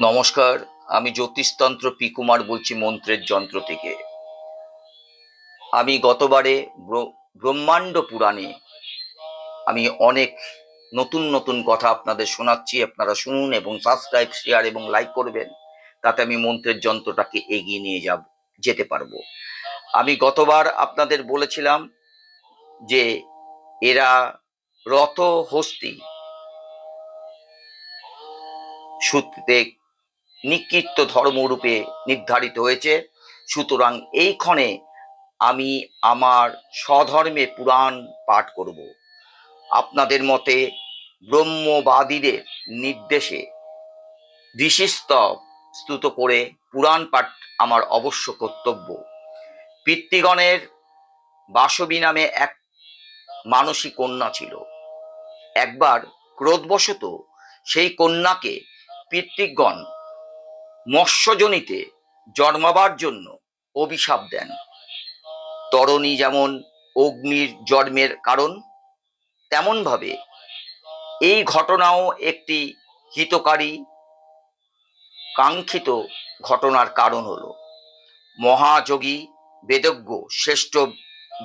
নমস্কার, আমি জ্যোতিষতন্ত্র পি কুমার বলছি মন্ত্রের যন্ত্র থেকে। আমি গতবারে ব্র- ব্রহ্মাণ্ড পুরাণে আমি অনেক নতুন নতুন কথা আপনাদের শোনাচ্ছি, আপনারা শুনুন এবং সাবস্ক্রাইব শেয়ার এবং লাইক করবেন, তাতে আমি মন্ত্রের যন্ত্রটাকে এগিয়ে নিয়ে যাব, যেতে পারব। আমি গতবার আপনাদের বলেছিলাম যে এরা রত হস্তি সূত্রে নিকৃষ্ট ধর্মরূপে নির্ধারিত হয়েছে। সুতরাং এই ক্ষণে আমি আমার স্বধর্মে পুরাণ পাঠ করব। আপনাদের মতে ব্রহ্মবাদীদের নির্দেশে ঋষিস্তব স্তুত করে পুরাণ পাঠ আমার অবশ্য কর্তব্য। পিতৃগণের বাসবী নামে এক মানসী কন্যা ছিল। একবার ক্রোধবশত সেই কন্যাকে পিতৃগণ মৎস্যজনিতে জন্মাবার জন্য অভিশাপ দেন। তরণী যেমন অগ্নির জন্মের কারণ, তেমনভাবে এই ঘটনাও একটি হিতকারী, কাঙ্ক্ষিত ঘটনার কারণ হল, মহাযোগী বেদজ্ঞ শ্রেষ্ঠ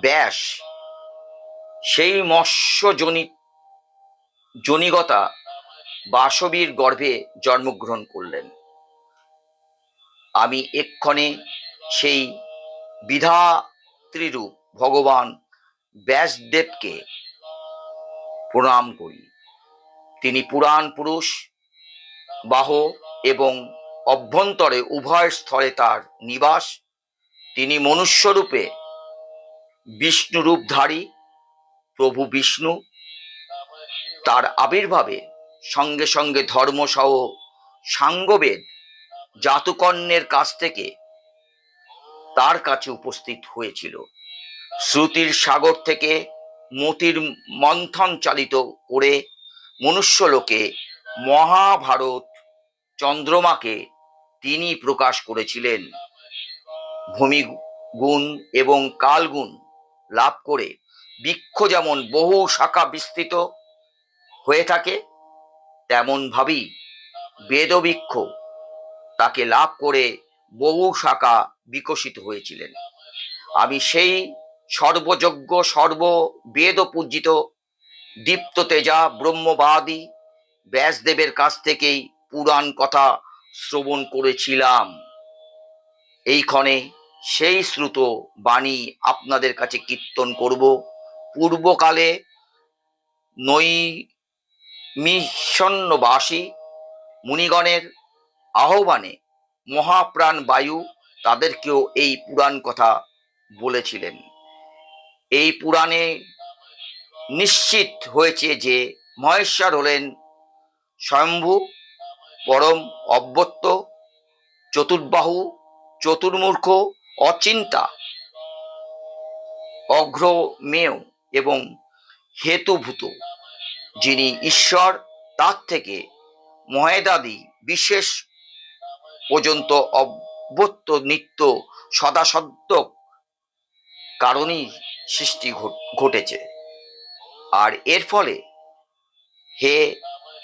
ব্যাস সেই মৎস্যজনি জনিগতা বাসবীর গর্ভে জন্মগ্রহণ করলেন। আমি এক্ষণে সেই বিধাতৃরূপ ভগবান ব্যাসদেবকে প্রণাম করি। তিনি পুরাণ পুরুষ, বাহ এবং অভ্যন্তরে উভয় স্থলে তার নিবাস। তিনি মনুষ্যরূপে বিষ্ণুরূপধারী, প্রভু বিষ্ণু। তার আবির্ভাবে সঙ্গে সঙ্গে ধর্মসহ সাঙ্গবেদ জাতুকর্ণের কাছ থেকে তার কাছে উপস্থিত হয়েছিল। শ্রুতির সাগর থেকে মতির মন্থন চালিত করে মনুষ্যলোকে মহাভারত চন্দ্রমাকে তিনি প্রকাশ করেছিলেন। ভূমি গুণ এবং কালগুণ লাভ করে বৃক্ষ যেমন বহু শাখা বিস্তৃত হয়ে থাকে তেমন ভাবেই বেদবৃক্ষ তাকে লাভ করে বহু শাখা বিকশিত হয়েছিলেন। আমি সেই সর্বযজ্ঞ, সর্ব বেদ পূজিত দীপ্ত তেজা ব্রহ্মবাদী ব্যাসদেবের কাছ থেকেই পুরাণ কথা শ্রবণ করেছিলাম। এই ক্ষণে সেই শ্রুত বাণী আপনাদের কাছে কীর্তন করব। পূর্বকালে নৈমিষণ্যবাসী মুনিগণের আহ্বানে মহাপ্রাণ বায়ু তাদেরকেও এই পুরাণ কথা বলেছিলেন। এই পুরাণে নিশ্চিত হয়েছে যে মহেশ্বর হলেন স্বয়ম্ভু, পরম অব্যক্ত, চতুর্বাহু, চতুর্মূর্খ, অচিন্তা, অঘ্রমেয় এবং হেতুভূত, যিনি ঈশ্বর, তার থেকে মহেদাদি বিশেষ পর্যন্ত অব্যক্ত নিত্য সদাসত্য কারণেই সৃষ্টি ঘট- ঘটেছে। আর এর ফলে হে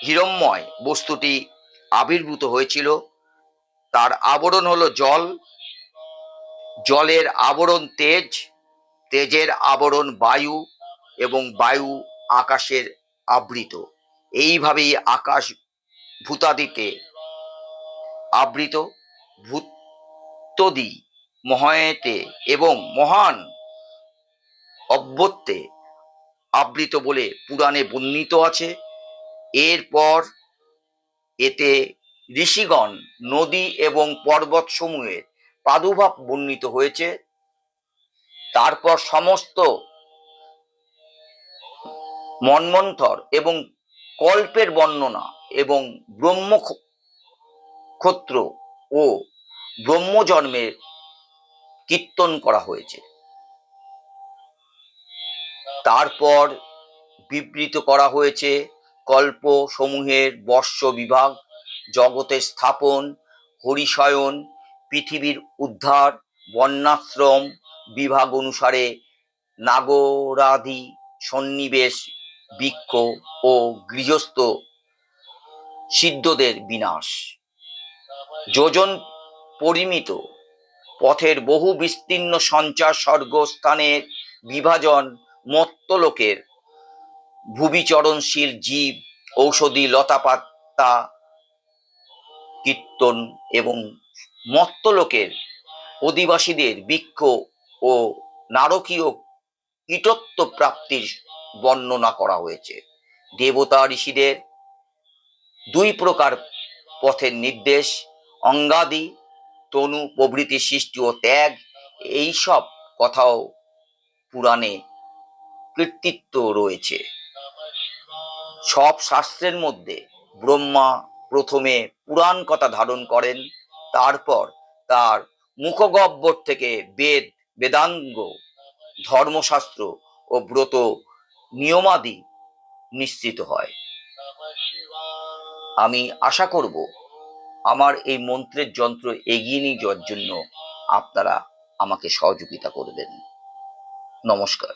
হিরম্ময় বস্তুটি আবির্ভূত হয়েছিল, তার আবরণ হলো জল। জলের আবরণ তেজ, তেজের আবরণ বায়ু এবং বায়ু আকাশের আবৃত। এইভাবেই আকাশ ভূতাদিতে আবৃত ভূতদি মহয়েতে এবং মহান অব্যত্তে আবৃত বলে পুরাণে বর্ণিত আছে। এরপর এতে ঋষিগণ নদী এবং পর্বত সমূহের প্রাদুর্ভাব বর্ণিত হয়েছে। তারপর সমস্ত মন্মন্থর এবং কল্পের বর্ণনা এবং ব্রহ্ম ক্ষত্র ও ব্রহ্মজন্মের কীর্তন করা হয়েছে। তারপর বিবৃত করা হয়েছে, কল্প সমূহের বর্ষ বিভাগ, জগতের স্থাপন, হরিশয়ন, পৃথিবীর উদ্ধার, বন্যাশ্রম বিভাগ অনুসারে নাগরাদি সন্নিবেশ, বৃক্ষ ও গৃহস্থ সিদ্ধদের বিনাশ। যোজন পরিমিত। পথের বহু বিস্তীর্ণ সঞ্চার স্বর্গ স্থানের বিভাজন মত্তলোকের ভুবিচরণশীল জীব, ঔষধি লতাপাতা কীর্তন এবং মত্তলোকের অধিবাসীদের বৃক্ষ ও নারকীয় কীটত্ব প্রাপ্তির বর্ণনা করা হয়েছে। দেবতা ঋষিদের দুই প্রকার পথের নির্দেশ অঙ্গাদি, তনু, প্রভৃতি সৃষ্টি ও ত্যাগ এইসব কথাও পুরাণে কৃতিত্ব রয়েছে। সব শাস্ত্রের মধ্যে ব্রহ্মা প্রথমে পুরাণ কথা ধারণ করেন, তারপর তার মুখগহ্বর থেকে বেদ, বেদাঙ্গ, ধর্মশাস্ত্র ও ব্রত নিয়মাদি নিশ্চিত হয়। আমি আশা করব আমার এই মন্ত্রের যন্ত্র এগিয়ে নিয়ে যাওয়ার জন্য আপনারা আমাকে সহযোগিতা করবেন নমস্কার।